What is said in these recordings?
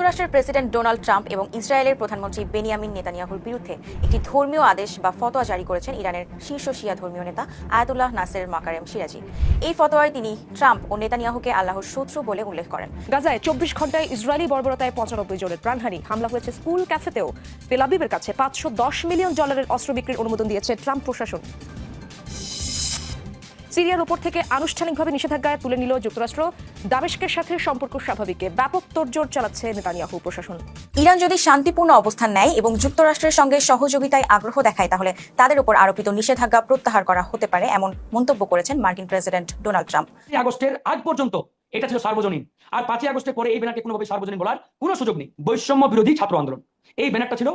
যুক্তরাষ্ট্রের president Donald Trump এবং ইসরায়েলের প্রধানমন্ত্রী বেনিয়ামিন নেতানিয়াহুর বিরুদ্ধে একটি ধর্মীয় আদেশ বা ফতোয়া জারি করেছেন ইরানের শীর্ষ শিয়া ধর্মীয় নেতা আয়াতুল্লাহ নাসের মাকারেম সিরাজি। এই ফতোয়ায় তিনি ট্রাম্প ও নেতানিয়াহুকে আল্লাহর শত্রু বলে উল্লেখ করেন। গাজায় চব্বিশ ঘন্টায় ইসরায়েলি বর্বরতায় পঁচানব্বই জনের প্রাণহানি। হামলা হয়েছে স্কুল ক্যাফেতেও। তেলাবিবের কাছে পাঁচশো দশ মিলিয়ন ডলারের অস্ত্র বিক্রির অনুমোদন দিয়েছে ট্রাম্প প্রশাসন। সিরিয়ার ওপর থেকে আনুষ্ঠানিকভাবে নিষেধাজ্ঞায় তুলে নিল যুক্তরাষ্ট্র। দামেস্কের সাথে সম্পর্ক স্বাভাবিকে ব্যাপক তোড়জোড় চালাচ্ছে নেতানিয়াহু প্রশাসন। ইরান যদি শান্তিপূর্ণ অবস্থান নেয় এবং যুক্তরাষ্ট্রের সঙ্গে সহযোগিতায় আগ্রহ দেখায় তাহলে তাদের উপর আরোপিত নিষেধাজ্ঞা প্রত্যাহার করা হতে পারে এমন মন্তব্য করেছেন মার্কিন প্রেসিডেন্ট ডোনাল্ড ট্রাম্প। আগস্টের আগ পর্যন্ত এটা ছিল সার্বজনীন আর পাঁচই আগস্টের পরে এই ব্যানারকে কোনোভাবে সার্বজনীন বলার কোনো সুযোগ নেই। বৈষম্য বিরোধী ছাত্র আন্দোলন। এই ব্যানারটা ছিল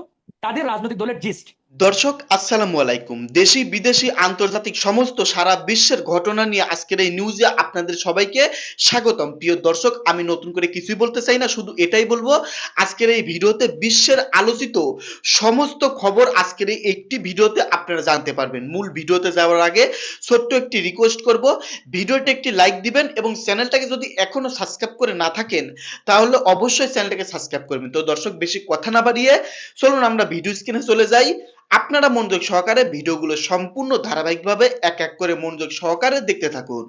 তাদের রাজনৈতিক দলের জিস্ট। দর্শক, আসসালামু আলাইকুম। দেশি, বিদেশি, আন্তর্জাতিক সমস্ত সারা বিশ্বের ঘটনা নিয়ে আজকের এই নিউজে আপনাদের সবাইকে স্বাগতম। প্রিয় দর্শক, আমি নতুন করে কিছুই বলতে চাই না, শুধু এটাই বলব, আজকের এই ভিডিওতে বিশ্বের আলোচিত সমস্ত খবর আজকের এই একটি ভিডিওতে আপনারা জানতে পারবেন। মূল ভিডিওতে যাওয়ার আগে ছোট্ট একটি রিকোয়েস্ট করব, ভিডিওতে একটি লাইক দিবেন এবং চ্যানেলটাকে যদি এখনও সাবস্ক্রাইব করে না থাকেন, তাহলে অবশ্যই চ্যানেলটাকে সাবস্ক্রাইব করবেন। তো দর্শক, বেশি কথা না বাড়িয়ে চলুন আমরা ভিডিও স্ক্রিনে চলে যাই। আপনারা মনোযোগ সহকারে ভিডিওগুলো সম্পূর্ণ ধারাবাহিকভাবে এক এক করে মনোযোগ সহকারে দেখতে থাকুন।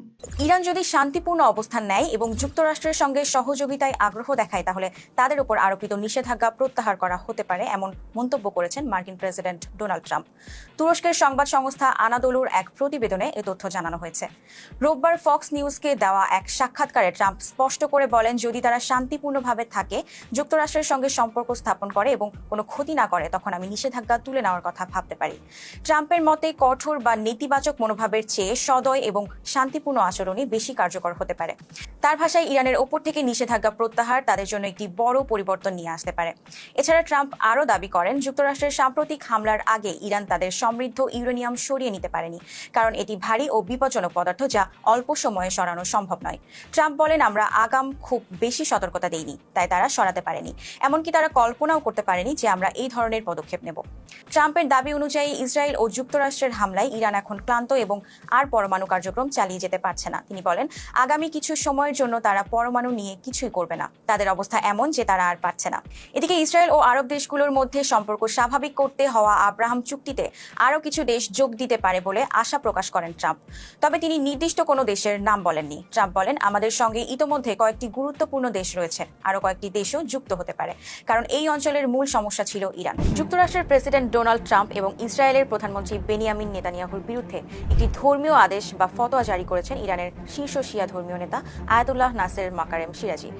ইরান যদি শান্তিপূর্ণ অবস্থান নেয় এবং যুক্তরাষ্ট্রের সঙ্গে সহযোগিতায় আগ্রহ দেখায়, তাহলে তাদের উপর আরোপিত নিষেধাজ্ঞা প্রত্যাহার করা হতে পারে, এমন মন্তব্য করেছেন মার্কিন প্রেসিডেন্ট ডোনাল্ড ট্রাম্প। তুরস্কের সংবাদ সংস্থা আনাদোলুর এক প্রতিবেদনে এ তথ্য জানানো হয়েছে। রোববার ফক্স নিউজকে দেওয়া এক সাক্ষাৎকারে ট্রাম্প স্পষ্ট করে বলেন, যদি তারা শান্তিপূর্ণভাবে থাকে, যুক্তরাষ্ট্রের সঙ্গে সম্পর্ক স্থাপন করে এবং কোনো ক্ষতি না করে, তখন আমি নিষেধাজ্ঞা তুলে নেওয়ার কথা ভাবতে পারি। ট্রাম্পের মতে কঠোর বা নেতিবাচক মনোভাবের চেয়ে সদয় এবং শান্তিপূর্ণ আচরণই বেশি কার্যকর হতে পারে। তার ভাষায় ইরানের ওপর থেকে নিষেধাজ্ঞা প্রত্যাহার তাদের জন্য একটি বড় পরিবর্তন নিয়ে আসতে পারে। এছাড়া ট্রাম্প আরও দাবি করেন, যুক্তরাষ্ট্রের সাম্প্রতিক হামলার আগে ইরান তাদের সমৃদ্ধ ইউরেনিয়াম সরিয়ে নিতে পারেনি, কারণ এটি ভারী ও বিপজ্জনক পদার্থ যা অল্প সময়ে সরানো সম্ভব নয়। ট্রাম্প বলেন, আমরা আগাম খুব বেশি সতর্কতা দেইনি, তাই তারা সরাতে পারেনি। এমনকি তারা কল্পনাও করতে পারেনি যে আমরা এই ধরনের পদক্ষেপ নেব। ট্রাম্পের দাবি অনুযায়ী ইসরায়েল ও যুক্তরাষ্ট্রের হামলায় ইরান এখন ক্লান্ত এবং আর পরমাণু কার্যক্রম চালিয়ে যেতে পারছে না। তিনি বলেন, আগামী কিছু সময়ের জন্য তারা পরমাণু নিয়ে কিছুই করবে না। তাদের অবস্থা এমন যে তারা আর পারছে না। এদিকে ইসরায়েল ও আরব দেশগুলোর মধ্যে সম্পর্ক স্বাভাবিক করতে হওয়া আব্রাহাম চুক্তিতে আরও কিছু দেশ যোগ দিতে পারে বলে আশা প্রকাশ করেন ট্রাম্প। তবে তিনি নির্দিষ্ট কোনো দেশের নাম বলেননি। ট্রাম্প বলেন, আমাদের সঙ্গে ইতোমধ্যে কয়েকটি গুরুত্বপূর্ণ দেশ রয়েছে। আরও কয়েকটি দেশও যুক্ত হতে পারে, কারণ এই অঞ্চলের মূল সমস্যা ছিল ইরান। যুক্তরাষ্ট্রের প্রেসিডেন্ট ডোনাল্ড ট্রাম্প এবং ইসরায়েলের প্রধানমন্ত্রী বেনিয়ামিন নেতানিয়াহুর বিরুদ্ধে একটি ধর্মীয় আদেশ বা ফতোয়া জারি করেছেন ইরানের শীর্ষ শিয়া ধর্মীয় নেতা আয়াতুল্লাহ নাসের মাকারেম সিরাজি।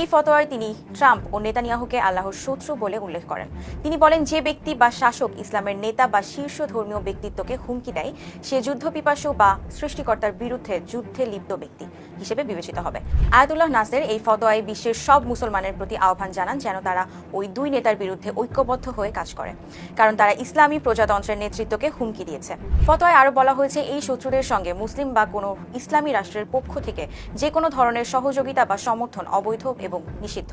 এই ফতোয়ায় তিনি ট্রাম্প ও নেতানিয়াহুকে আল্লাহর শত্রু বলে উল্লেখ করেন। তিনি বলেন, যে ব্যক্তি বা শাসক ইসলামের নেতা বা শীর্ষ ধর্মীয় ব্যক্তিত্বকে হুমকি দেয়, সে যুদ্ধপিপাসু বা সৃষ্টিকর্তার বিরুদ্ধে যুদ্ধে লিপ্ত ব্যক্তি হিসেবে বিবেচিত হবে। আয়াতুল্লাহ নাসের এই ফতোয়ায় বিশ্বের সব মুসলমানের প্রতি আহ্বান জানান যেন তারা ওই দুই নেতার বিরুদ্ধে ঐক্যবদ্ধ হয়ে কাজ করে। কারণ তারা ইসলামী প্রজাতন্ত্রের নেতৃত্বকে হুমকি দিয়েছে। ফতোয়ায় আরও বলা হয়েছে, এই শত্রুদের সঙ্গে মুসলিম বা কোনো ইসলামী রাষ্ট্রের পক্ষ থেকে যে কোনো ধরনের সহযোগিতা বা সমর্থন অবৈধ এবং নিষিদ্ধ।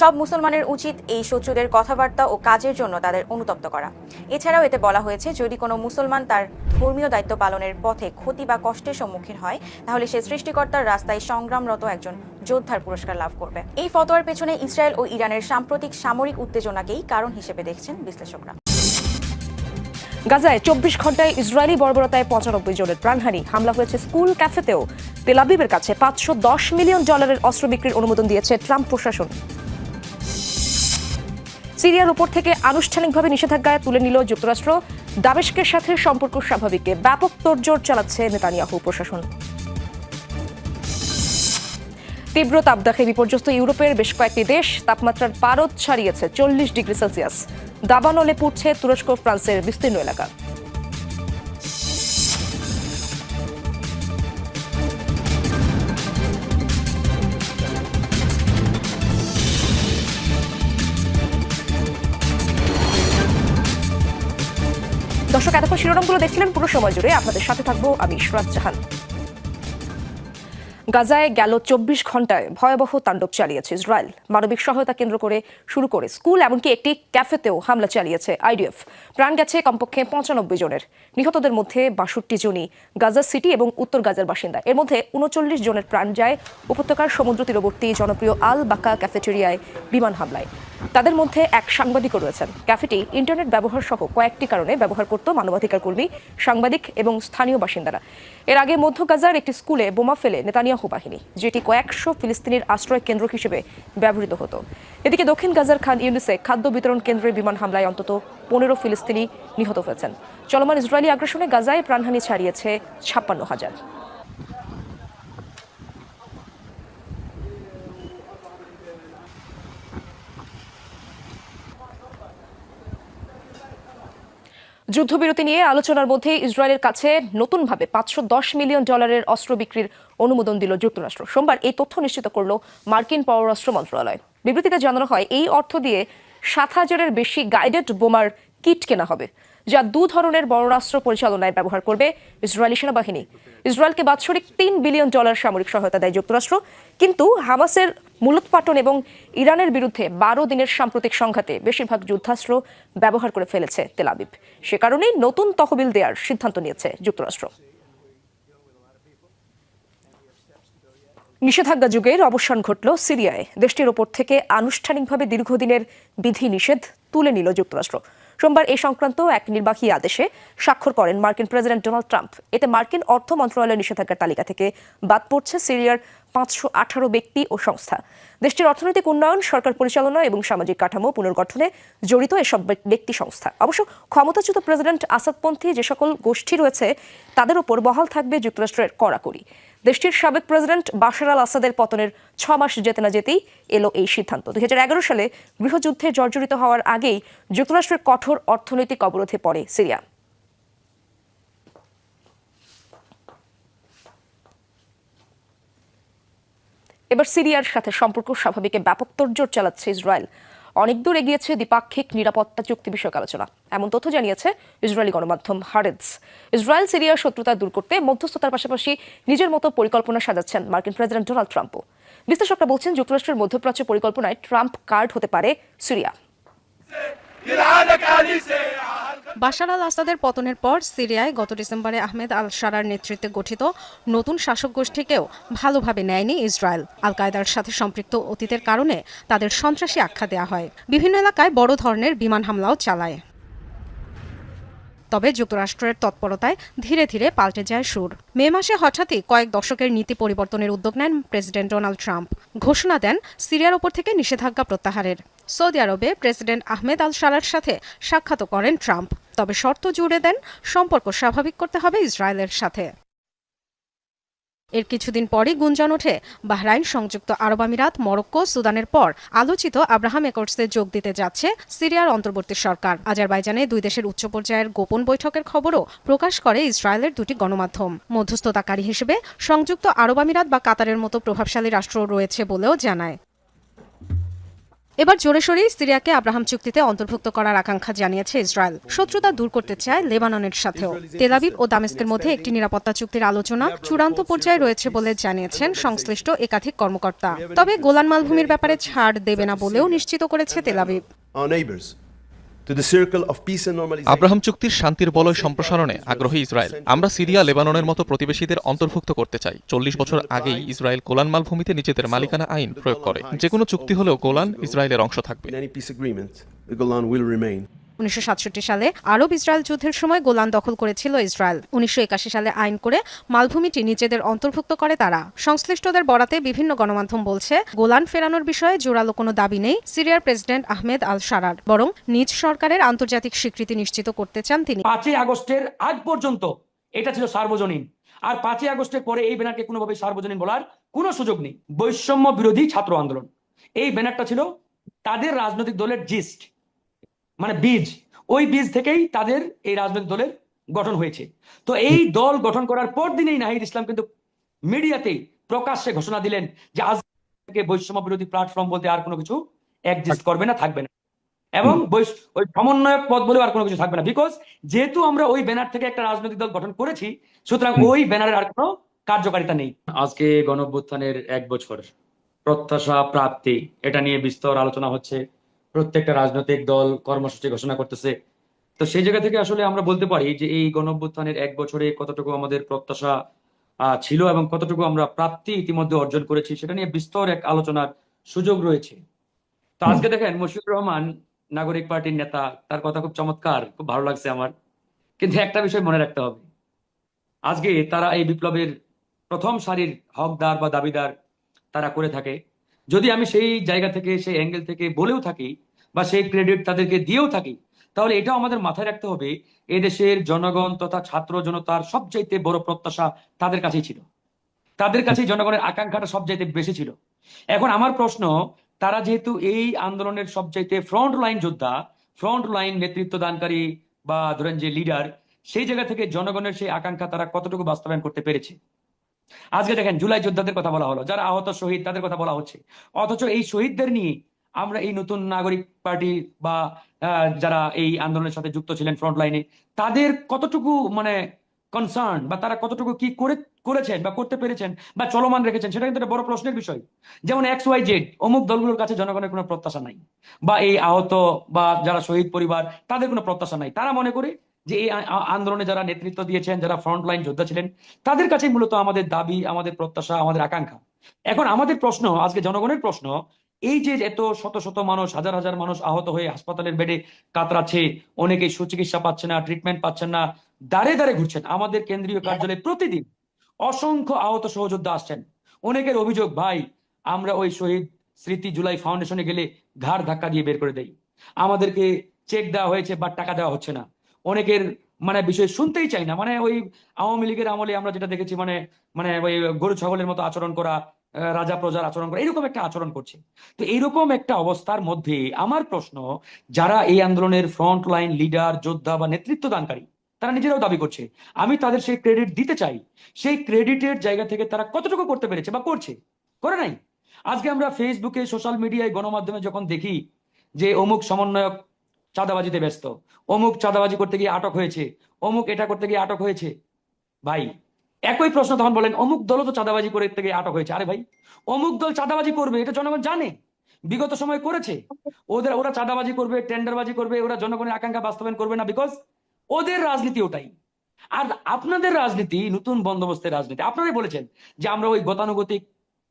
সব মুসলমানের উচিত এই শত্রুদের কথাবার্তা ও কাজের জন্য তাদের অনুতপ্ত করা। এছাড়াও এতে বলা হয়েছে, যদি কোনো মুসলমান তার ধর্মীয় দায়িত্ব পালনের পথে ক্ষতি বা কষ্টের সম্মুখীন হয়, তাহলে সে সৃষ্টিকর্তার রাস্তায় সংগ্রামরত একজন যোদ্ধার পুরস্কার লাভ করবে। এই ফতোয়ার পেছনে ইসরায়েল ও ইরানের সাম্প্রতিক সামরিক উত্তেজনাকেই কারণ হিসেবে দেখছেন বিশ্লেষকরা। গাজায় চব্বিশ ঘন্টায় ইসরায়েলি বর্বরতায় পঁচানব্বই জনের প্রাণহানি। হামলা হয়েছে স্কুল, ক্যাফেতেও। তেলাবিবের কাছে পাঁচশো দশ মিলিয়ন ডলারের অস্ত্র বিক্রির অনুমোদন দিয়েছে ট্রাম্প প্রশাসন। সিরিয়ার উপর থেকে আনুষ্ঠানিকভাবে নিষেধাজ্ঞায় তুলে নিল যুক্তরাষ্ট্র। দামেস্কের সাথে সম্পর্ক স্বাভাবিকে। ব্যাপক তোড়জোড় চালাচ্ছে নেতানিয়াহু প্রশাসন। তীব্র তাপদাহে বিপর্যস্ত ইউরোপের বেশ কয়েকটি দেশ, তাপমাত্রার পারদ ছাড়িয়েছে চল্লিশ ডিগ্রি সেলসিয়াস। দাবানলে পুড়ছে তুরস্ক, ফ্রান্সের বিস্তীর্ণ এলাকা। দর্শক, এতক্ষণ শিরোনামগুলো দেখছিলেন পুরো সময় জুড়ে। আপনাদের সাথে থাকব আমি ইশরাত জাহান। গাজায় গেল চব্বিশ ঘন্টায় ভয়াবহ তাণ্ডব চালিয়েছে ইসরায়েল। মানবিক সহায়তা কেন্দ্র করে শুরু করে স্কুল, এমনকি একটি ক্যাফেতেও হামলা চালিয়েছে আইডিএফ। প্রাণ গেছে কমপক্ষে পঁচানব্বই জনের। নিহতদের মধ্যে বাষট্টি জনই গাজা সিটি এবং উত্তর গাজার বাসিন্দা। এর মধ্যে উনচল্লিশ জনের প্রাণ যায় উপত্যকার সমুদ্র তীরবর্তী জনপ্রিয় আল বাকা ক্যাফেটেরিয়ায় বিমান হামলায়। তাদের মধ্যে এক সাংবাদিকও রয়েছেন। ক্যাফেটি ইন্টারনেট ব্যবহার সহ কয়েকটি কারণে ব্যবহার করত মানবাধিকার কর্মী সাংবাদিক এবং স্থানীয় বাসিন্দারা। এর আগে মধ্য গাজার একটি স্কুলে বোমা ফেলে নেতানিয়াহু বাহিনী, যেটি কয়েকশো ফিলিস্তিনির আশ্রয় কেন্দ্র হিসেবে ব্যবহৃত হতো। এদিকে দক্ষিণ গাজার খান ইউনিসে খাদ্য বিতরণ কেন্দ্রে বিমান হামলায় অন্তত পনেরো ফিলিস্তিনি নিহত হয়েছেন। চলমান ইসরায়েলি আগ্রাসনে গাজায় প্রাণহানি ছাড়িয়েছে ছাপ্পান্ন হাজার। যুদ্ধবিরতি নিয়ে আলোচনার মধ্যে ইসরায়েলের কাছে নতুনভাবে পাঁচশো দশ মিলিয়ন ডলারের অস্ত্র বিক্রির অনুমোদন দিল যুক্তরাষ্ট্র। সোমবার এই তথ্য নিশ্চিত করল মার্কিন পররাষ্ট্র মন্ত্রণালয়। বিবৃতিতে জানানো হয়, এই অর্থ দিয়ে সাত হাজারের বেশি গাইডেড বোমার কিট কেনা হবে। যা দু ধরনের বড়রাষ্ট্র পরিচালনায় ব্যবহার করবে ইসরায়েলি সেনাবাহিনী। ইসরায়েলকে বাৎসরিক তিন বিলিয়ন ডলার সামরিক সহায়তা দেয় যুক্তরাষ্ট্র। কিন্তু হামাসের মূলোৎপাটন এবং ইরানের বিরুদ্ধে বারো দিনের সাম্প্রতিক সংঘাতে বেশিরভাগ যুদ্ধাস্ত্র ব্যবহার করে ফেলেছে তেলাবিব সে কারণেই নতুন তহবিল দেওয়ার সিদ্ধান্ত নিয়েছে যুক্তরাষ্ট্র। নিষেধাজ্ঞা যুগের অবসান ঘটল সিরিয়ায়। দেশটির ওপর থেকে আনুষ্ঠানিকভাবে দীর্ঘদিনের বিধি নিষেধ তুলে নিল যুক্তরাষ্ট্র। সোমবার এই সংক্রান্ত এক নির্বাহী আদেশে স্বাক্ষর করেন মার্কিন প্রেসিডেন্ট ডোনাল্ড ট্রাম্প। এতে মার্কিন অর্থ মন্ত্রণালয়ের নিষেধাজ্ঞার তালিকা থেকে বাদ পড়ছে সিরিয়ার পাঁচশো আঠারো ব্যক্তি ও সংস্থা। দেশটির অর্থনৈতিক উন্নয়ন, সরকার পরিচালনা এবং সামাজিক কাঠামো পুনর্গঠনে জড়িত এসব ব্যক্তি সংস্থা। অবশ্য ক্ষমতাচ্যুত প্রেসিডেন্ট আসাদপন্থী যে সকল গোষ্ঠী রয়েছে, তাদের উপর বহাল থাকবে যুক্তরাষ্ট্রের কড়াকড়ি। দেশটির সাবেক প্রেসিডেন্ট বাশার আল আসাদের পতনের ছ মাস যেতে না যেতেই এলো এই সিদ্ধান্ত। দুই সালে গৃহযুদ্ধে জর্জরিত হওয়ার আগেই যুক্তরাষ্ট্রের কঠোর অর্থনৈতিক অবরোধে পড়ে সিরিয়া। এবার সিরিয়ার সাথে সম্পর্ক স্বাভাবিকে ব্যাপক তোড়জোড় চালাচ্ছে ইসরায়েল। অনেক দূর এগিয়েছে দ্বিপাক্ষিক নিরাপত্তা চুক্তি বিষয়ক আলোচনা। এমন তথ্য জানিয়েছে ইসরায়েলি গণমাধ্যম হারেজ ইসরায়েল, সিরিয়ার শত্রুতা দূর করতে মধ্যস্থতার পাশাপাশি নিজের মতো পরিকল্পনা সাজাচ্ছেন মার্কিন প্রেসিডেন্ট ডোনাল্ড ট্রাম্পও। বিশ্লেষকরা বলছেন, যুক্তরাষ্ট্রের মধ্যপ্রাচ্য পরিকল্পনায় ট্রাম্প কার্ড হতে পারে সিরিয়া। বাশার আল আসাদের পতনের পর সিরিয়ায় গত ডিসেম্বরে আহমেদ আল সারার নেতৃত্বে গঠিত নতুন শাসক গোষ্ঠীকেও ভালোভাবে নেয়নি ইসরায়েল। আল কায়দার সাথে সম্পৃক্ত অতীতের কারণে তাদের সন্ত্রাসী আখ্যা দেওয়া হয়। বিভিন্ন এলাকায় বড় ধরনের বিমান হামলাও চালায়। তবে যুক্তরাষ্ট্রের তৎপরতায় ধীরে ধীরে পাল্টে যায় সুর। মে মাসে হঠাৎই কয়েক দশকের নীতি পরিবর্তনের উদ্যোগ নেন প্রেসিডেন্ট ডোনাল্ড ট্রাম্প। ঘোষণা দেন, সিরিয়ার ওপর থেকে নিষেধাজ্ঞা প্রত্যাহারের। সৌদি আরবে প্রেসিডেন্ট আহমেদ আল সালার সাথে সাক্ষাৎ করেন ট্রাম্প। তবে শর্ত জুড়ে দেন, সম্পর্ক স্বাভাবিক করতে হবে ইসরায়েলের সাথে। এর কিছুদিন পরই গুঞ্জন ওঠে। বাহরাইন সংযুক্ত আরব আমিরাত, মরক্কো, সুদানের পর আলোচিত আব্রাহাম একর্সে যোগ দিতে যাচ্ছে সিরিয়ার অন্তর্বর্তী সরকার। আজারবাইজানে দুই দেশের উচ্চ পর্যায়ের গোপন বৈঠকের খবরও প্রকাশ করে ইসরায়েলের দুটি গণমাধ্যম। মধ্যস্থতাকারী হিসেবে সংযুক্ত আরব আমিরাত বা কাতারের মতো প্রভাবশালী রাষ্ট্র রয়েছে বলেও জানায়। এবার জোরে সরেই সিরিয়াকে আব্রাহাম চুক্তিতে অন্তর্ভুক্ত করার আকাঙ্ক্ষা জানিয়েছে ইসরায়েল। শত্রুতা দূর করতে চায় লেবাননের সাথেও। তেলাবিব ও দামেস্কের মধ্যে একটি নিরাপত্তা চুক্তির আলোচনা চূড়ান্ত পর্যায়ে রয়েছে বলে জানিয়েছেন সংশ্লিষ্ট একাধিক কর্মকর্তা। তবে গোলান মালভূমির ব্যাপারে ছাড় দেবে না বলেও নিশ্চিত করেছে তেলাবিব আব্রাহাম চুক্তির শান্তির বলয় সম্প্রসারণে আগ্রহী ইসরায়েল। আমরা সিরিয়া লেবাননের মতো প্রতিবেশীদের অন্তর্ভুক্ত করতে চাই। চল্লিশ বছর আগেই ইসরায়েল গোলান মালভূমিতে নিজেদের মালিকানা আইন প্রয়োগ করে। যে কোনো চুক্তি হলেও গোলান ইসরায়েলের অংশ থাকবে। উনিশশো সালে আরব ইসরায়েল যুদ্ধের সময় গোলান দখল করেছিল ইসরায়েল। উনিশশো একাশি সালে আইন করে মালভূমিটি নিজেদের অন্তর্ভুক্ত করে তারা। সংশ্লিষ্টদের বরাতে বিভিন্ন গণমাধ্যম বলছে, গোলান ফেরানোর বিষয়ে জোরালো কোনো দাবি নেই সিরিয়ার প্রেসিডেন্ট আহমেদ আল সারার বরং নিজ সরকারের আন্তর্জাতিক স্বীকৃতি নিশ্চিত করতে চান তিনি। পাঁচই আগস্টের আগ পর্যন্ত এটা ছিল সার্বজনীন, আর পাঁচই আগস্টের পরে এই ব্যানারকে কোনোভাবে সার্বজনীন বলার কোনো সুযোগ নেই। বৈষম্য বিরোধী ছাত্র আন্দোলন। এই ব্যানারটা ছিল তাদের রাজনৈতিক দলের জিস্ট। মানে বীজ ওই বীজ থেকেই তাদের এই রাজনৈতিক দলের গঠন হয়েছে। তো এই দল গঠন করার পর দিনেই নাহিদ ইসলাম কিন্তু মিডিয়াতেই প্রকাশ্যে ঘোষণা দিলেন যে আজ থেকে বৈষম্য বিরোধী প্ল্যাটফর্ম বলতে আর কোনো কিছু এক্সিস্ট করবে না থাকবে না। এবং ওই সমন্বয়ক পদ বলেও আর কোনো কিছু থাকবে না। বিকজ যেহেতু আমরা ওই ব্যানার থেকে একটা রাজনৈতিক দল গঠন করেছি সুতরাং ওই ব্যানারের আর কোনো কার্যকারিতা নেই। আজকে গণঅভ্যুত্থানের এক বছর প্রত্যাশা প্রাপ্তি এটা নিয়ে বিস্তর আলোচনা হচ্ছে। প্রত্যেকটা রাজনৈতিক দল কর্মসূচি ঘোষণা করতেছে। তো সেই জায়গা থেকে আসলে আমরা বলতে পারি যে এই গণঅভ্যুত্থানের এক বছরে কতটুকু আমাদের প্রত্যাশা ছিল এবং কতটুকু আমরা প্রাপ্তি ইতিমধ্যে অর্জন করেছি সেটা নিয়ে বিস্তর এক আলোচনার সুযোগ রয়েছে। তো আজকে দেখেন মুশফিকুর রহমান নাগরিক পার্টির নেতা তার কথা খুব চমৎকার খুব ভালো লাগছে আমার। কিন্তু একটা বিষয় মনে রাখতে হবে। আজকে তারা এই বিপ্লবের প্রথম সারির হকদার বা দাবিদার তারা করে থাকে। যদি আমি সেই জায়গা থেকে, সেই অ্যাঙ্গেল থেকে বলেও থাকি বা সেই ক্রেডিট তাদেরকে দিয়েও থাকি, তাহলে এটাও আমাদের মাথায় রাখতে হবে এদেশের জনগণ তথা ছাত্র জনতার সবচাইতে বড় প্রত্যাশা তাদের কাছেই ছিল। তাদের কাছেই জনগণের আকাঙ্ক্ষাটা সবচাইতে বেশি ছিল। এখন আমার প্রশ্ন, তারা যেহেতু এই আন্দোলনের সবচাইতে ফ্রন্ট লাইন যোদ্ধা ফ্রন্ট লাইন নেতৃত্ব দানকারী বা ধরেন যে লিডার সেই জায়গা থেকে জনগণের সেই আকাঙ্ক্ষা তারা কতটুকু বাস্তবায়ন করতে পেরেছে? আজকে দেখেন জুলাই যোদ্ধাদের কথা বলা হলো, যারা আহত শহীদ তাদের কথা বলা হচ্ছে। অথচ এই শহীদদের নিয়ে আমরা এই নতুন নাগরিক পার্টি বা যারা এই আন্দোলনের সাথে যুক্ত ছিলেন ফ্রন্ট লাইনে তাদের কতটুকু মানে কনসার্ন বা তারা কতটুকু কি করে, করেছেন বা করতে পেরেছেন বা চলমান রেখেছেন, সেটা কিন্তু একটা বড় প্রশ্নের বিষয়। যেমন এক্স ওয়াই জেড অমুক দলগুলোর কাছে জনগণের কোনো প্রত্যাশা নাই, বা এই আহত বা যারা শহীদ পরিবার, তাদের কোনো প্রত্যাশা নাই। তারা মনে করে যে এই আন্দোলনে যারা নেতৃত্ব দিয়েছেন, যারা ফ্রন্ট লাইন যোদ্ধা ছিলেন, তাদের কাছে মূলত আমাদের দাবি, আমাদের প্রত্যাশা, আমাদের আকাঙ্ক্ষা। এখন আমাদের প্রশ্ন, আজকে জনগণের প্রশ্ন, এই যে এত শত শত মানুষ, হাজার হাজার মানুষ আহত হয়ে হাসপাতালের বেডে কাতরাচ্ছে অনেকে সুচিকিৎসা পাচ্ছে না ট্রিটমেন্ট পাচ্ছেন না দাঁড়ে দাঁড়ে ঘুরছেন। আমাদের কেন্দ্রীয় কার্যালয়ে প্রতিদিন অসংখ্য আহত সহযোদ্ধা আসছেন। অনেকের অভিযোগ, ভাই, আমরা ওই শহীদ স্মৃতি জুলাই ফাউন্ডেশনে গেলে ঘাড় ধাক্কা দিয়ে বের করে দেই। আমাদেরকে চেক দেওয়া হয়েছে বা টাকা দেওয়া হচ্ছে না। অনেকের মানে বিষয় শুনতেই চাই না। মানে ওই আওয়ামী লীগের আমলে আমরা যেটা দেখেছি মানে মানে ওই গরু ছাগলের মতো আচরণ করা রাজা প্রজার আচরণ করা, এরকম একটা আচরণ করছে। তো এইরকম একটা অবস্থার মধ্যে আমার প্রশ্ন, যারা এই আন্দোলনের ফ্রন্ট লাইন লিডার, যোদ্ধা বা নেতৃত্ব দানকারী তারা নিজেরাও দাবি করছে, আমি তাদের সেই ক্রেডিট দিতে চাই। সেই ক্রেডিটের জায়গা থেকে তারা কতটুকু করতে পেরেছে বা করছে? করে নাই। আজকে আমরা ফেসবুকে, সোশ্যাল মিডিয়ায় গণমাধ্যমে যখন দেখি যে অমুক সমন্বয়ক চাঁদাবাজিতে ব্যস্ত। অমুক চাঁদাবাজি করতে গিয়ে আটক হয়েছে। অমুক এটা করতে গিয়ে আটক হয়েছে। ভাই, একই প্রশ্ন তখন বলেন অমুক দলও তো চাঁদাবাজি করতে গিয়ে আটক হয়েছে। আরে ভাই, অমুক দল চাঁদাবাজি করবে, এটা জনগণ জানে। বিগত সময় করেছে। ওদের, ওরা চাঁদাবাজি করবে, টেন্ডারবাজি করবে, ওরা জনগণের আকাঙ্ক্ষা বাস্তবায়ন করবে না বিকজ ওদের রাজনীতি ওটাই। আর আপনাদের রাজনীতি, নতুন বন্দোবস্তের রাজনীতি, আপনারাই বলেছেন যে আমরা ওই গতানুগতিক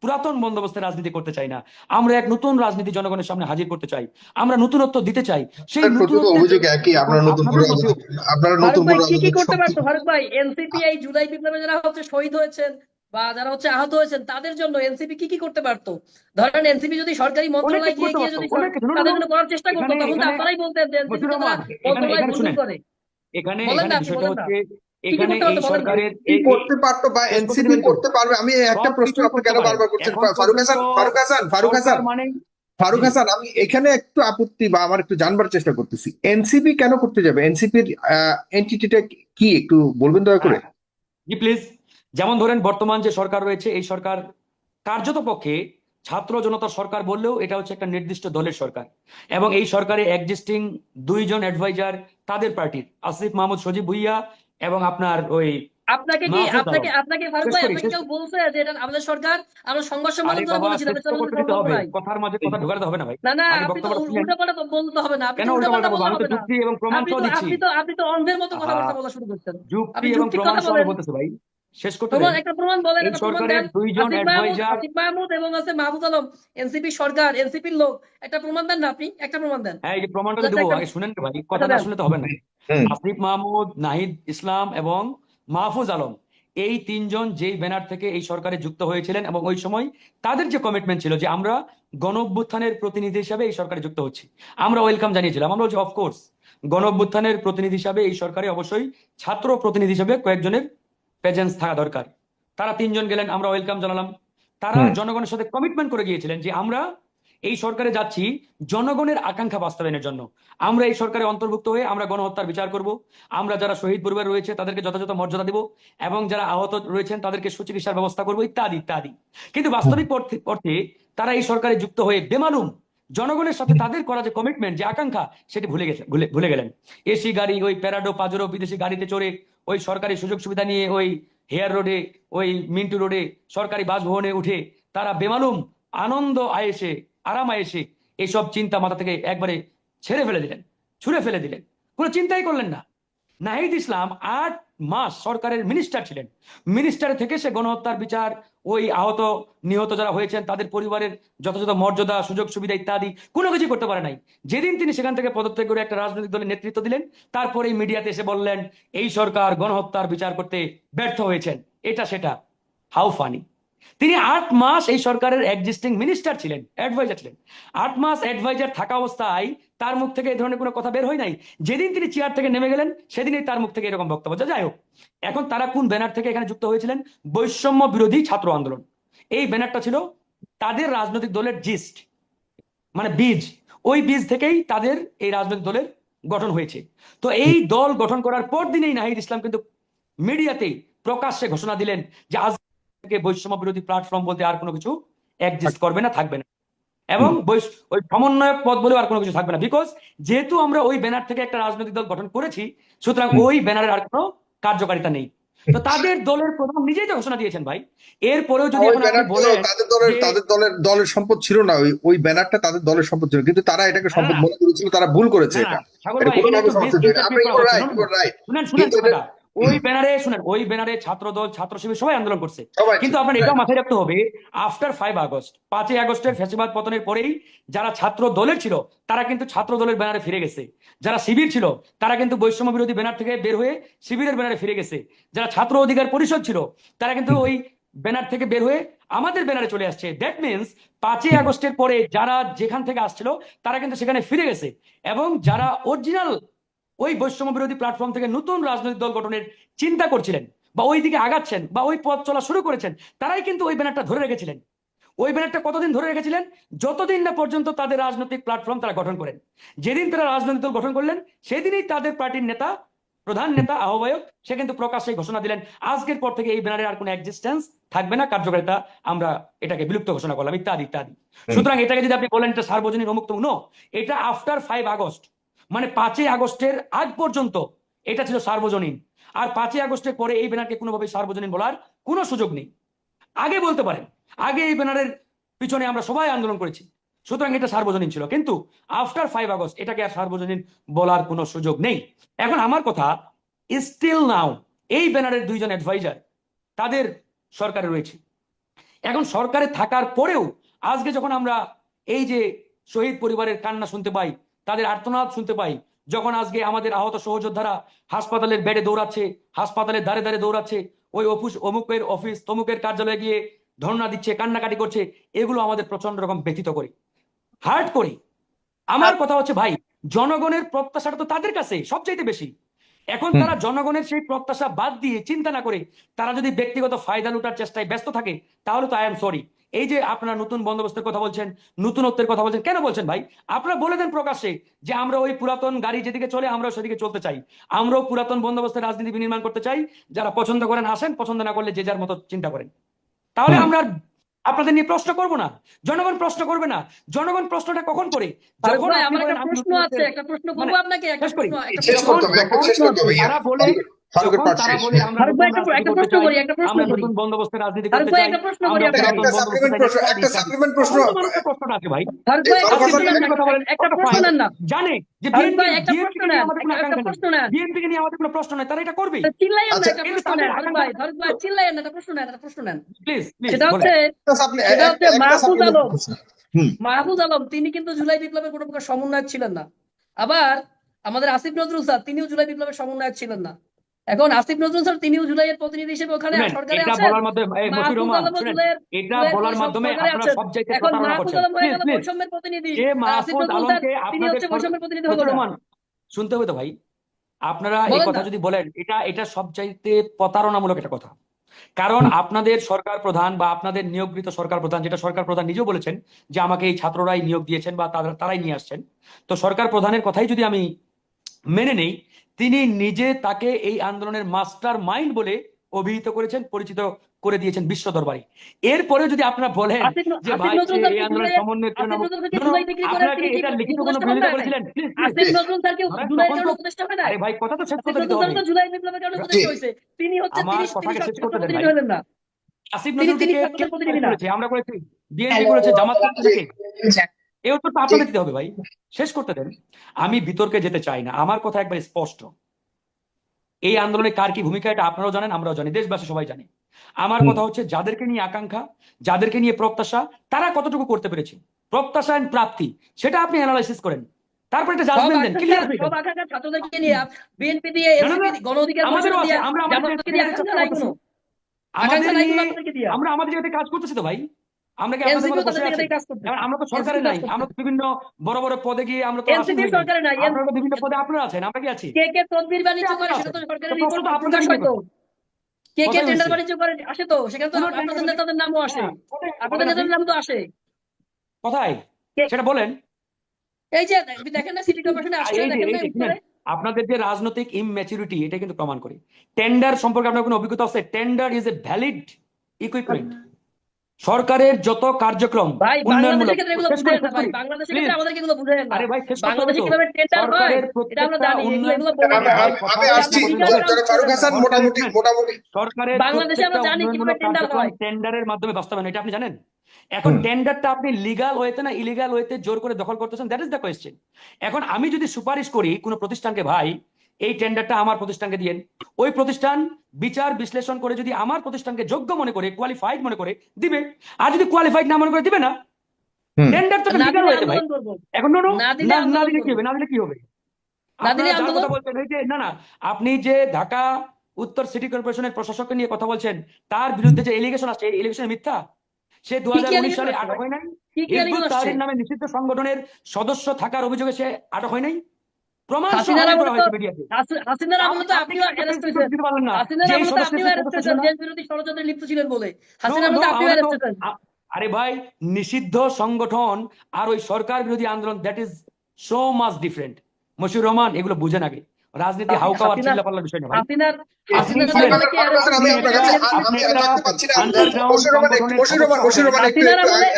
পুরাতন বন্দোবস্তের রাজনীতি করতে চাই না। আমরা এক নতুন রাজনীতি জনগণের সামনে হাজির করতে চাই। আমরা নতুনত্ব দিতে চাই। সেই আপনার প্রচুর নতুনত্বের অভিযোগ একই আপনারা নতুন করে আপনাদের অভিযোগ। আপনারা নতুন কি কি করতে পারতো? ফারুক ভাই এনসিপি এই জুলাই বিপ্লবে যারা হচ্ছে শহীদ হয়েছেন বা যারা হচ্ছে আহত হয়েছেন তাদের জন্য এনসিপি কি কি করতে পারতো? ধরেন এনসিপি যদি সরকারি মন্ত্রণালয়ে গিয়ে গিয়ে যদি তাদের জন্য করার চেষ্টা করতো এখানে- তখন তো আপনারাই বলতেন যে এনসিপি করে। এখানে বিষয়টা হচ্ছে এখানে এই? সরকারের করতে পারতো বা এনসিপি করতে করতে পারবে? আমি একটা প্রশ্ন আপনি কেন বারবার করছেন ফারুক হাসান ফারুক হাসান ফারুক হাসান। মানে ফারুক হাসান আমি এখানে একটু আপত্তি বা আমার একটু জানবার চেষ্টা করতেছি। এনসিপি কেন করতে যাবে? এনসিপির এন্টিটিটা কি? একটু বলবেন দয়া করে। জি প্লিজ যেমন ধরেন বর্তমান যে সরকার রয়েছে এই সরকার কার্যত পক্ষে ছাত্র জনতার সরকার বললেও এটা হচ্ছে একটা নির্দিষ্ট দলের সরকার। এবং এই সরকারে এক্সিস্টিং দুইজন অ্যাডভাইজার তাদের পার্টির আসিফ মাহমুদ সজীব ভুইয়া এবং আপনার ওই আপনাকে কি আপনাকে আপনাকে ফারুক ভাই আপনাকে কেউ বলছে যে এটা আমাদের সরকার আমরা সংঘর্ষ মন্ত্রণালয় বলেছি হবে কথার মাঝে কথা ঢোকাতে হবে না ভাই। না না আপনি তো বলতে হবে না আপনি কেন আমি বলতে তো হবে না? যুক্তি এবং প্রমাণ সহ দিচ্ছি আপনি তো আপনি তো অন্ধের মতো কথাবার্তা বলা শুরু করছেন। যুক্তি এবং প্রমাণ কথা সহ। বলতেছে ভাই। শেষ করতে প্রমাণ একটা প্রমাণ বলেন এই একটা প্রমাণ দেন। দুইজন অ্যাডভাইজার আসিফ মাহমুদ এবং আছে মাহমুদ আলম এনসিপি সরকার এনসিপির লোক। একটা প্রমাণ দেন না আপনি? একটা প্রমাণ দেন। হ্যাঁ এই যে প্রমাণটা দেবো। আগে শুনেন ভাই কথাটা তো হবে না। আসিফ মাহমুদ নাহিদ ইসলাম এবং মাহফুজ আলম এই তিনজন যেই ব্যানার থেকে এই সরকারে যুক্ত হয়েছিলেন এবং ওই সময় তাদের যে কমিটমেন্ট ছিল যে আমরা গণ অভ্যুত্থানের প্রতিনিধি হিসাবে এই সরকারে যুক্ত হচ্ছি। আমরা ওয়েলকাম জানিয়েছিলাম। আমরা বলছি অফকোর্স গণ অভ্যুত্থানের প্রতিনিধি হিসাবে এই সরকারে অবশ্যই ছাত্র প্রতিনিধি হিসাবে কয়েকজনের প্রেজেন্স থাকা দরকার। তারা তিনজন গেলেন আমরা ওয়েলকাম জানালাম। তারা জনগণের সাথে কমিটমেন্ট করে গিয়েছিলেন যে আমরা এই সরকারে যাচ্ছি জনগণের আকাঙ্ক্ষা বাস্তবায়নের জন্য। আমরা এই সরকারে অন্তর্ভুক্ত হয়ে আমরা গণহত্যার বিচার করব। আমরা যারা শহীদ পরিবার রয়েছে তাদেরকে যথাযথ মর্যাদা দিব এবং যারা আহত রয়েছেন তাদেরকে সুচিকিৎসার ব্যবস্থা করব ইত্যাদি ইত্যাদি। কিন্তু বাস্তবিক অর্থে তারা এই সরকারে যুক্ত হয়ে বেমালুম জনগণের সাথে তাদের করা যে কমিটমেন্ট যে আকাঙ্ক্ষা, সেটি ভুলে গেছে, ভুলে গেলেন। এসি গাড়ি, ওই প্যারাডো, পাজরো বিদেশি গাড়িতে চড়ে, ওই সরকারি সুযোগ সুবিধা নিয়ে, ওই হেয়ার রোডে, ওই মিন্টু রোডে সরকারি বাসভবনে উঠে তারা বেমালুম, আনন্দ আয়েসে, আরাম আয়েসে এইসব চিন্তা মাথা থেকে একবারে ছেড়ে ফেলে দিলেন, ছুঁড়ে ফেলে দিলেন। কোনো চিন্তাই করলেন না। নাহিদ ইসলাম আট মাস সরকারের মিনিস্টার ছিলেন। মিনিস্টার থেকে সে গণহত্যার বিচার, ওই আহত, নিহত যারা হয়েছেন, তাদের পরিবারের যথাযথ মর্যাদা, সুযোগ সুবিধা ইত্যাদি কোনো কিছু করতে পারে নাই। যেদিন তিনি সেখান থেকে পদত্যাগ করে একটা রাজনৈতিক দলের নেতৃত্ব দিলেন, তারপরে মিডিয়াতে এসে বললেন, এই সরকার গণহত্যার বিচার করতে ব্যর্থ হয়েছেন। এটা সেটা। হাউ ফানি তিনি আট মাস এই সরকারের এক্সিস্টিং মিনিস্টার ছিলেন অ্যাডভাইজার ছিলেন। আট মাস অ্যাডভাইজার থাকা অবস্থায় তার মুখ থেকে এই ধরনের কোনো কথা বের হয় নাই। যেদিন তিনি চেয়ার থেকে নেমে গেলেন, সেদিনই তার মুখ থেকে এরকম বক্তব্য। যা যাই হোক, এখন তারা কোন ব্যানার থেকে এখানে যুক্ত হয়েছিলেন? বৈষম্য বিরোধী ছাত্র আন্দোলন। এই ব্যানারটা ছিল তাদের রাজনৈতিক দলের জিস্ট মানে বীজ। ওই বীজ থেকেই তাদের এই রাজনৈতিক দলের গঠন হয়েছে। তো এই দল গঠন করার পর দিনেই নাহিদ ইসলাম কিন্তু মিডিয়াতেই প্রকাশ্যে ঘোষণা দিলেন যে আজ থেকে বৈষম্য বিরোধী প্ল্যাটফর্ম বলতে আর কোনো কিছু এক্সিস্ট করবে না থাকবে না। এবং ওই সমন্বয়ক পদ বলেও আর কোনো কিছু থাকবে না। বিকজ যেহেতু আমরা ওই ব্যানার থেকে একটা রাজনৈতিক দল গঠন করেছি সুতরাং ওই ব্যানারের আর কোনো কার্যকারিতা নেই। তো তাদের দলের প্রধান নিজেই তো ঘোষণা দিয়েছেন ভাই। এরপরেও যদি ওই এখন আপনি বলেন তাদের দলের তাদের দলের দলের সম্পদ ছিল না ওই ওই ব্যানারটা তাদের দলের সম্পদ ছিল। কিন্তু তারা এটাকে সম্পদ হ্যাঁ। মনে করেছিল তারা ভুল করেছে এটা। এটা হয় শুনেন শুনেন কথাটা। ওই ব্যানারে শুনেন ওই ব্যানারে ছাত্র দল ছাত্র শিবির সবাই আন্দোলন করছে। কিন্তু। আপনার হ্যাঁ। এটাও মাথায় রাখতে হবে আফটার ফাইভ আগস্ট পাঁচই আগস্টের ফ্যাসিবাদ পতনের পরেই যারা ছাত্র দলের ছিল তারা কিন্তু ছাত্র দলের ব্যানারে ফিরে গেছে। যারা শিবির ছিল তারা কিন্তু বৈষম্য বিরোধী ব্যানার থেকে বের হয়ে শিবিরের ব্যানারে ফিরে গেছে। যারা ছাত্র অধিকার পরিষদ ছিল তারা কিন্তু ওই ব্যানার থেকে বের হয়ে আমাদের ব্যানারে চলে আসছে। দ্যাট মিনস পাঁচই আগস্টের পরে যারা যেখান থেকে আসছিল তারা কিন্তু সেখানে ফিরে গেছে। এবং যারা অরিজিনাল ওই বৈষম্য বিরোধী প্ল্যাটফর্ম থেকে নতুন রাজনৈতিক দল গঠনের চিন্তা করছিলেন বা ওই দিকে আগাচ্ছেন বা ওই পথ চলা শুরু করেছেন তারাই কিন্তু ওই ব্যানারটা ধরে রেখেছিলেন। ওই ব্যানারটা কতদিন ধরে রেখেছিলেন? যতদিন না পর্যন্ত তাদের রাজনৈতিক প্ল্যাটফর্ম তারা গঠন করেন। যেদিন তারা রাজনৈতিক দল গঠন করলেন সেদিনই তাদের পার্টির নেতা প্রধান নেতা আহ্বায়ক সে কিন্তু প্রকাশ্যে ঘোষণা দিলেন আজকের পর থেকে এই ব্যানারের আর কোনো এক্সিস্টেন্স থাকবে না কার্যকারিতা আমরা এটাকে বিলুপ্ত ঘোষণা করলাম ইত্যাদি ইত্যাদি। সুতরাং এটাকে যদি আপনি বলেন এটা সার্বজনীন অমুক্ত নো এটা আফটার ফাইভ আগস্ট মানে পাঁচই আগস্টের আগ পর্যন্ত এটা ছিল সার্বজনীন। আর পাঁচই আগস্টের পরে এই ব্যানারকে কোনোভাবে সার্বজনীন বলার কোনো সুযোগ নেই। আগে বলতে পারেন, আগে এই ব্যানারের পিছনে আমরা সবাই আন্দোলন করেছি, সুতরাং এটা সার্বজনীন ছিল। কিন্তু আফটার ফাইভ আগস্ট এটাকে আর সার্বজনীন বলার কোনো সুযোগ নেই। এখন আমার কথা স্টিল নাও এই ব্যানারের দুইজন অ্যাডভাইজার তাদের সরকারে রয়েছে। এখন সরকারে থাকার পরেও আজকে যখন আমরা এই যে শহীদ পরিবারের কান্না শুনতে পাই তাদের আর্তনাদ শুনতে পাই। যখন আজকে আমাদের আহত সহযোদ্ধারা হাসপাতালের বেডে দৌড়াচ্ছে হাসপাতালের দ্বারে দ্বারে দৌড়াচ্ছে ওই অফিস অমুকের অফিস তমুকের কার্যালয়ে গিয়ে ধর্ণা দিচ্ছে কান্নাকাটি করছে এগুলো আমাদের প্রচণ্ড রকম ব্যথিত করে। হার্ট করে। আমার কথা হচ্ছে ভাই জনগণের প্রত্যাশাটা তো তাদের কাছে সবচাইতে বেশি। এখন তারা জনগণের সেই প্রত্যাশা বাদ দিয়ে চিন্তা না করে তারা যদি ব্যক্তিগত ফায়দা লুটার চেষ্টায় ব্যস্ত থাকে তাহলে তো আই এম সরি। এই যে আপনারা নতুন বন্দোবস্তের কথা বলছেন নতুনত্বের কথা বলছেন কেন বলছেন ভাই? আপনারা বলে দেন প্রকাশ্যে যে আমরা ওই পুরাতন গাড়ি যেদিকে চলে আমরাও সেদিকে চলতে চাই। আমরাও পুরাতন বন্দোবস্তের রাজনীতি বিনির্মাণ করতে চাই। যারা পছন্দ করেন আসেন পছন্দ না করলে যে যার মতো চিন্তা করেন। তাহলে আমরা আপনাদের নিয়ে প্রশ্ন করব না। জনগণ প্রশ্ন করবে না। জনগণ প্রশ্নটা কখন করে? যখন আমার প্রশ্ন আছে একটা প্রশ্ন করব মানে- আপনাকে একটা প্রশ্ন একটা প্রশ্ন করতে হবে একটা শেষ করতে হবে বলে ফারুকের যখন শেষ। আমরা নতুন একটা- একটা রাজনীতি প্রশ্ন করতে করি, চাই, একটা প্রশ্ন আমরা করি। নতুন বন্দোবস্তের রাজনীতি করতে চাই একটা প্রশ্ন করি একটা সাপ্লিমেন্ট প্রশ্ন। একটা সাপ্লিমেন্ট প্রশ্ন মানুষের আছে ভাই। ফারুক ভাই ফারুক একটা হাসান প্রশ্ন কথা বলেন, একটা একটা প্রশ্ন না। জানে যে বিএনপি একটা প্রশ্ন বিএনপি নিয়ে নেন আমাদের কোনো একটা প্রশ্ন নেই। বিএনপি নিয়ে আমাদের কোনো প্রশ্ন নেই তারা এটা করবে। চিল্লাইয়েন না আচ্ছা, একটা প্রশ্ন নেন ফারুক ভাই। ফারুক ভাই চিল্লাইয়েন না একটা প্রশ্ন নেন একটা প্রশ্ন নেন। প্লিজ প্লিজ সেটা হচ্ছে সেটা হচ্ছে মাহফুজ আলম। মাহফুজ আলম তিনি কিন্তু জুলাই বিপ্লবের কোনো প্রকার সমন্বয়ক ছিলেন না। আবার আমাদের আসিফ নজরুল স্যার তিনিও জুলাই বিপ্লবের সমন্বয়ক ছিলেন না এখন আসিফ নজরুল স্যার তিনিও জুলাইয়ের প্রতিনিধি হিসেবে ওখানে সরকারে এটা বলার মাধ্যমে মফির রহমান এটা বলার মাধ্যমে আপনারা এখন মাহফুজ আলম হয়ে গেল বৈষম্যের প্রতিনিধি মাহফুজ আলমকে তিনি হচ্ছে বৈষম্যের প্রতিনিধি হলো শুনতে হবে তো ভাই। আপনারা এই কথা যদি বলেন এটা এটা সব চাইতে প্রতারণামূলক একটা কথা। কারণ আপনাদের সরকার প্রধান বা আপনাদের নিয়োগকৃত সরকার প্রধান যেটা সরকার প্রধান নিজেও বলেছেন যে আমাকে এই ছাত্ররাই নিয়োগ দিয়েছেন বা তারাই নিয়ে আসছেন। তো সরকার প্রধানের কথাই যদি আমি মেনে নেই তিনি নিজে তাকে এই আন্দোলনের মাস্টার মাইন্ড বলে অভিহিত করেছেন পরিচিত করে দিয়েছেন বিশ্ব দরবারে। এরপরে যদি আপনারা বলেন যে ভাই স্যারকে এই আন্দোলনের সমন্বয় আসিফ নামক নজরুল স্যারকে No, no, জুলাই ডিগ্রি করে আপনারা কি তিনি কি এটা লিখিত কোনো বিরোধিতা করেছিলেন? আসিফ নজরুল স্যার কি জুলাই কারণে উপদেষ্টা হয় নাই আরে ভাই কথা তো শেষ করতে দিতে হবে জুলাই বিপ্লবের কারণে উপদেষ্টা হয়েছে। তিনি হচ্ছে আমার কথাকে শেষ করতে দেন ভাই। না। আসিফ তিনি- নজরুলকে কে কে প্রতিনিধি করেছে? আমরা করেছি। বিএনপি করেছে জামাত করেছে? এই উত্তরটা আপনাদের দিতে হবে ভাই। শেষ করতে দেন। আমি বিতর্কে যেতে চাই না। আমার কথা একবার স্পষ্ট। এই আন্দোলনে কার কি ভূমিকা এটা আপনারাও জানেন আমরাও জানি দেশবাসী সবাই জানে। আমার কথা হচ্ছে যাদেরকে নিয়ে আকাঙ্ক্ষা যাদেরকে নিয়ে প্রত্যাশা তারা কতটুকু করতে পেরেছে? প্রত্যাশা and প্রাপ্তি সেটা আপনি অ্যানালাইসিস করেন। তারপরে একটা জাজমেন্ট দেন ক্লিয়ার সব আকাঙ্ক্ষা ছাত্রদেরকে নিয়ে বিএনপি দিয়ে না, না, এনসিপি গণ অধিকার পরিষদ দিয়ে আমরা আমাদের আকাঙ্ক্ষা নাই কোনো আমরা জায়গাতে কাজ করতেছি তো ভাই। আমরা কি আমরা তো সরকারে নাই। আমরা তো বিভিন্ন বড় বড় পদে গিয়ে আমরা তো। সরকারে নাই। তো বিভিন্ন পদে আপনারা আছেন আমরা কি আছি? কে কে তদবির বাণিজ্য করে সেটা তো আছেন। সরকারের রিপোর্ট আপনাদের প্রকাশ হয় তো। কে কে টেন্ডার বাণিজ্য করে আসে তো? সেখানে তো আপনাদের নেতাদের নামও আসে। আপনাদের নেতাদের নাম তো আসে। কোথায়? সেটা বলেন। এই যে দেখেন না সিটি কর্পোরেশনে আসছে দেখেন না যে আপনাদের যে রাজনৈতিক ইমম্যাচুরিটি এটা কিন্তু প্রমাণ করে। টেন্ডার সম্পর্কে আপনার কোনো অভিজ্ঞতা আছে? Tender is a valid equipment সরকারের যত কার্যক্রম ভাই বাংলাদেশের ক্ষেত্রে এগুলো বুঝেন না ভাই বাংলাদেশের ক্ষেত্রে আমাদেরকে এগুলো বুঝেন না আরে ভাই শেষ করতে হবে বাংলাদেশে কীভাবে টেন্ডার হয় এটা আমরা জানি এগুলো উন্নয়ন- এগুলো বলে আমি না। আমি- আমি আসছি। ফারুক হাসান মোটামুটি মোটামুটি সরকারের বাংলাদেশে আমরা জানি কীভাবে টেন্ডার হয়। টেন্ডারের মাধ্যমে বাস্তবায়ন। এটা আপনি জানেন? এখন টেন্ডারটা আপনি লিগাল ওয়েতে না ইলিগাল ওয়েতে জোর করে দখল করতেছেন দ্যাট ইজ দ্য কোয়েশ্চেন এখন আমি যদি সুপারিশ করি কোনো প্রতিষ্ঠানকে ভাই এই টেন্ডারটা আমার প্রতিষ্ঠানকে দিয়েন। ওই প্রতিষ্ঠান বিচার বিশ্লেষণ করে যদি আমার প্রতিষ্ঠানকে যোগ্য মনে করে কোয়ালিফাইড মনে করে দিবে। আর যদি কোয়ালিফাইড না মনে করে দিবে না। টেন্ডার তো লিগাল ভাই। এখন না দিলে না না দিলে কি হবে? না দিলে কি হবে? না কথা বলছেন এই যে না না আপনি যে ঢাকা উত্তর সিটি কর্পোরেশনের প্রশাসককে নিয়ে কথা বলছেন তার বিরুদ্ধে যে এলিগেশন আসছে এই এলিগেশন মিথ্যা? সে দু সালে আটক হয় নাই? তাহরির নামে নিষিদ্ধ সংগঠনের সদস্য থাকার অভিযোগে সে আটক হয় নাই? প্রমাণ হাসিনার আমলে তো- হয়েছে মিডিয়াতে হাসি- হাসিনার আমলে তো আপনি আপনিও অ্যারেস্ট হয়েছেন। দিতে পারলেন না। হাসিনার আমলে তো আপনিও অ্যারেস্ট হয়েছেন দেশ বিরোধী ষড়যন্ত্রে লিপ্ত ছিলেন বলে। হাসিনার no, আপনিও অ্যারেস্ট হয়েছেন। আরে ভাই নিষিদ্ধ সংগঠন আর ওই সরকার বিরোধী আন্দোলন that is so much different Moshiur Rahman এগুলো বুঝেন আগে। রাজনীতি হাউকা আর চিল্লাপাল্লার বিষয় না ভাই আপনার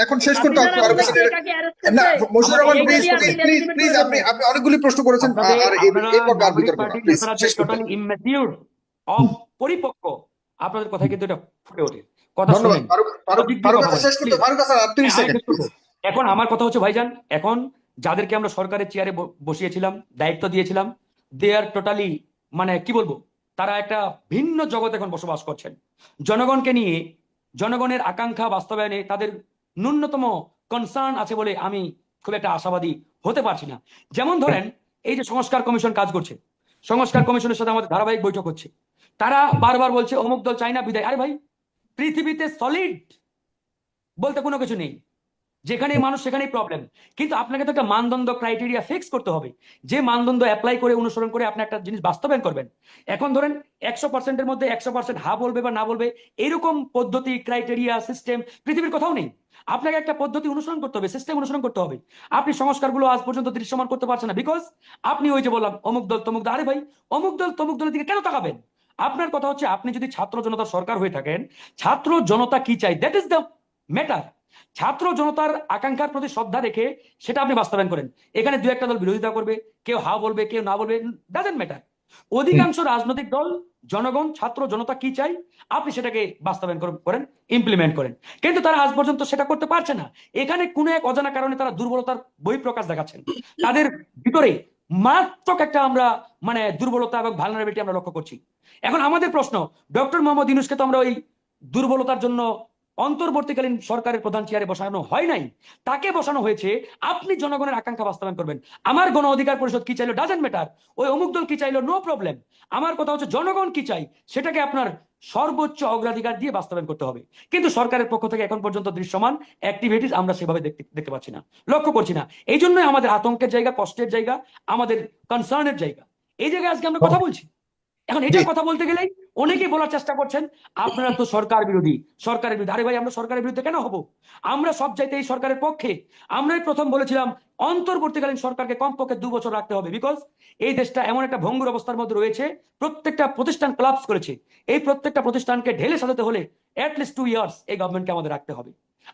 এখন শেষ করতে না Mashiur Rahman please please please আপনি আপনি অনেকগুলি প্রশ্ন করেছেন আপনাদের- আর এই- বিতর্ক প্লিজ শেষ করতে অপরিপক্ক আপনাদের কথায় কিন্তু এটা ফুটে ওঠে কথা শুনেন ফারুক কথা শেষ করতে হাসান হ্যাঁ, সেকেন্ড এখন আমার কথা হচ্ছে ভাইজান এখন যাদেরকে আমরা সরকারের চেয়ারে বসিয়েছিলাম দায়িত্ব দিয়েছিলাম দে আর টোটালি মানে কি বলব? তারা একটা ভিন্ন জগৎ এখন বসবাস করছেন। জনগণকে নিয়ে, জনগণের আকাঙ্ক্ষা বাস্তবায়নে তাদের ন্যূনতম কনসার্ন আছে বলে আমি খুব একটা আশাবাদী হতে পারছি না। যেমন ধরেন, এই যে সংস্কার কমিশন কাজ করছে, সংস্কার কমিশনের সাথে আমাদের ধারাবাহিক বৈঠক হচ্ছে। তারা বারবার বলছে, অমুক দল চাই না, বিদায়। আরে ভাই, পৃথিবীতে সলিড বলতে কোনো কিছু নেই। যেখানেই মানুষ, সেখানেই প্রবলেম কিন্তু আপনাকে তো একটা মানদণ্ড ক্রাইটেরিয়া ফিক্স করতে হবে। যে মানদণ্ড অ্যাপ্লাই করে, অনুসরণ করে আপনি একটা জিনিস বাস্তবায়ন করবেন। এখন ধরেন একশো পার্সেন্টের মধ্যে একশো পার্সেন্ট হা বলবে বা না বলবে, এরকম পদ্ধতি ক্রাইটেরিয়া সিস্টেম পৃথিবীর কোথাও নেই। আপনাকে একটা পদ্ধতি অনুসরণ করতে হবে সিস্টেম অনুসরণ করতে হবে। আপনি সংস্কারগুলো আজ পর্যন্ত দৃশ্যমান করতে পারছেন না বিকজ আপনি ওই যে বললাম, অমুক দল, তমুক দল, আরে ভাই, অমুক দল, তমুক দলের দিকে কেন তাকাবেন? আপনার কথা হচ্ছে, আপনি যদি ছাত্র জনতা সরকার হয়ে থাকেন, ছাত্র জনতা কি চাই দ্যাট ইজ দ্য ম্যাটার ছাত্র জনতার আকাঙ্ক্ষার প্রতি শ্রদ্ধা রেখে সেটা আপনি বাস্তবায়ন করেন। এখানে দু একটা দল বিরোধিতা করবে কেউ হা বলবে কেউ না বলবে ডাজেন্ট ম্যাটার অধিকাংশ রাজনৈতিক দল জনগণ ছাত্র জনতা কি চাই আপনি সেটাকে বাস্তবায়ন করেন ইমপ্লিমেন্ট করেন। কিন্তু তারা আজ পর্যন্ত সেটা করতে পারছে না। এখানে কোনো এক অজানা কারণে তারা দুর্বলতার বহিঃপ্রকাশ দেখাচ্ছেন। তাদের ভিতরে মারাত্মক একটা আমরা মানে দুর্বলতা এবং ভালনারেবিলিটি আমরা লক্ষ্য করছি। এখন আমাদের প্রশ্ন ডক্টর মোহাম্মদ ইউনুসকে তো আমরা ওই দুর্বলতার জন্য অন্তর্বর্তীকালীন সরকারের প্রধান চেয়ারে বসানো হয় নাই। তাকে বসানো হয়েছে আপনি জনগণের আকাঙ্ক্ষা বাস্তবায়ন করবেন। আমার গণ অধিকার পরিষদ কি চাইলো ডাজেন্ট ম্যাটার ওই অমুক দল কি চাইলো? নো প্রবলেম আমার কথা হচ্ছে জনগণ কি চাই? সেটাকে আপনার সর্বোচ্চ অগ্রাধিকার দিয়ে বাস্তবায়ন করতে হবে। কিন্তু সরকারের পক্ষ থেকে এখন পর্যন্ত দৃশ্যমান অ্যাক্টিভিটিস আমরা সেভাবে দেখতে দেখতে পাচ্ছি না। লক্ষ্য করছি না। এই জন্যই আমাদের আতঙ্কের জায়গা কষ্টের জায়গা আমাদের কনসার্নের জায়গা। এই জায়গায় আজকে আমরা কথা বলছি। এখন এটা কথা বলতে গেলেই অনেকেই বলার চেষ্টা করছেন আপনারা তো সরকার বিরোধী সরকারের বিরুদ্ধে। আরে ভাই আমরা সরকারের বিরুদ্ধে কেন হব? আমরা সব চাইতে এই সরকারের পক্ষে। আমরাই প্রথম বলেছিলাম অন্তর্বর্তীকালীন সরকারকে কমপক্ষে দু বছর রাখতে হবে বিকজ এই দেশটা এমন একটা ভঙ্গুর অবস্থার মধ্যে রয়েছে প্রত্যেকটা প্রতিষ্ঠান ক্লাবস করেছে। এই প্রত্যেকটা প্রতিষ্ঠানকে ঢেলে সাজাতে হলে অ্যাটলিস্ট টু ইয়ার্স এই গভর্নমেন্টকে আমাদের রাখতে হবে।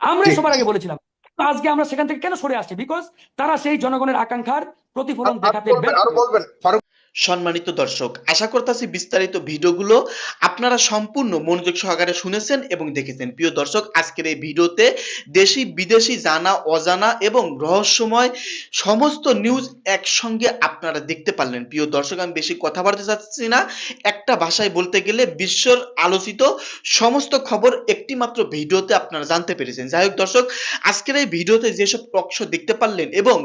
আমরাই। সবার আগে বলেছিলাম আজকে আমরা সেখান থেকে কেন সরে আসছি? বিকজ তারা সেই জনগণের আকাঙ্ক্ষার প্রতিফলন দেখাতে আরও বলবেন ফারুক। সম্মানিত দর্শক, আশা করতেছি বিস্তারিত ভিডিওগুলো আপনারা সম্পূর্ণ মনোযোগ সহকারে শুনেছেন এবং দেখেছেন। প্রিয় দর্শক, আজকের এই ভিডিওতে দেশি বিদেশি জানা, অজানা এবং রহস্যময় সমস্ত নিউজ একসঙ্গে আপনারা দেখতে পারলেন। প্রিয় দর্শক, আমি বেশি কথা বলতে চাচ্ছি না। একটা ভাষায় বলতে গেলে বিশ্বর আলোচিত সমস্ত খবর একটি মাত্র ভিডিওতে আপনারা জানতে পেরেছেন। যাই হোক দর্শক, আজকের এই ভিডিওতে যেসব টকশ দেখতে পারলেন এবং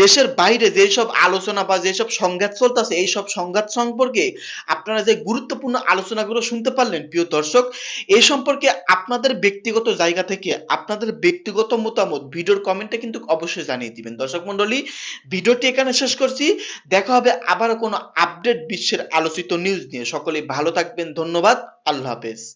দেশের বাইরে যেসব আলোচনা বা যেসব সংঘাত চলতেছে এইসব সংঘাত সম্পর্কে আপনারা যে গুরুত্বপূর্ণ আলোচনাগুলো শুনতে পারলেন, প্রিয় দর্শক এই সম্পর্কে আপনাদের ব্যক্তিগত জায়গা থেকে আপনাদের ব্যক্তিগত মতামত ভিডিওর কমেন্টে কিন্তু অবশ্যই জানিয়ে দিবেন। দর্শক মন্ডলী ভিডিওটি এখানে শেষ করছি। দেখা হবে আবার কোনো আপডেট বিশ্বের আলোচিত নিউজ নিয়ে। সকলে ভালো থাকবেন। ধন্যবাদ। আল্লাহ হাফেজ।